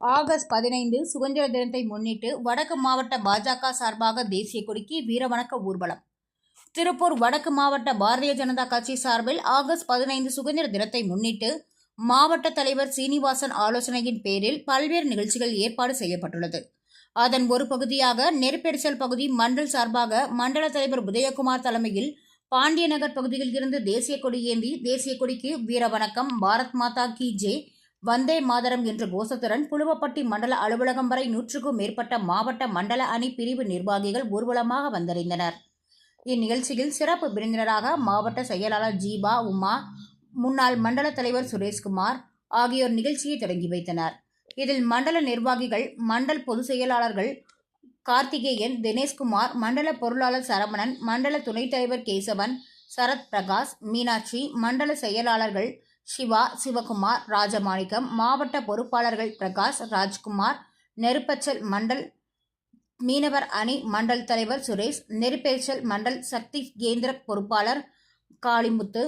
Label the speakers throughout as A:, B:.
A: August பதினைந்து சுதந்திர தினத்தை முன்னிட்டு வடக்கு மாவட்ட பாஜக சார்பாக தேசிய கொடிக்கு வீரவணக்க ஊர்வலம். திருப்பூர் வடக்கு மாவட்ட பாரதிய ஜனதா கட்சி சார்பில் ஆகஸ்ட் பதினைந்து சுதந்திர தினத்தை முன்னிட்டு மாவட்ட தலைவர் சீனிவாசன் ஆலோசனையின் பேரில் பல்வேறு நிகழ்ச்சிகள் ஏற்பாடு செய்யப்பட்டுள்ளது. அதன் ஒரு பகுதியாக நெருப்பெரிசல் பகுதி மண்டல் சார்பாக மண்டல தலைவர் உதயகுமார் தலைமையில் பாண்டியநகர் பகுதியில் இருந்து தேசிய கொடி ஏந்தி தேசிய கொடிக்கு வீரவணக்கம் பாரத் மாதா கி ஜே வந்தே மாதரம் என்ற கோஷத்துடன் புழுவப்பட்டி மண்டல அலுவலகம் வரை நூற்றுக்கும் மேற்பட்ட மாவட்ட மண்டல அணி பிரிவு நிர்வாகிகள் ஊர்வலமாக வந்தடைந்தனர். இந்நிகழ்ச்சியில் சிறப்பு விருந்தினராக மாவட்ட செயலாளர் ஜீபா உமா முன்னாள் மண்டல தலைவர் சுரேஷ்குமார் ஆகியோர் நிகழ்ச்சியை தொடங்கி வைத்தனர். இதில் மண்டல நிர்வாகிகள் மண்டல் பொதுச் செயலாளர்கள் கார்த்திகேயன் தினேஷ்குமார் மண்டல பொருளாளர் சரவணன் மண்டல துணைத் தலைவர் கேசவன் சரத் பிரகாஷ் மீனாட்சி மண்டல செயலாளர்கள் சிவா சிவகுமார் ராஜமாணிக்கம் மாவட்ட பொறுப்பாளர்கள் பிரகாஷ் ராஜ்குமார் நெருப்பச்சல் மண்டல் மீனவர் அணி மண்டல் தலைவர் சுரேஷ் நெருப்பேச்சல் மண்டல் சக்தி கேந்திர பொறுப்பாளர் காளிமுத்து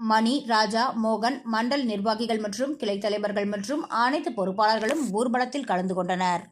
A: மணி ராஜா மோகன் மண்டல் நிர்வாகிகள் மற்றும் கிளை தலைவர்கள் மற்றும் அனைத்து பொறுப்பாளர்களும் ஊர்வலத்தில் கலந்து கொண்டனர்.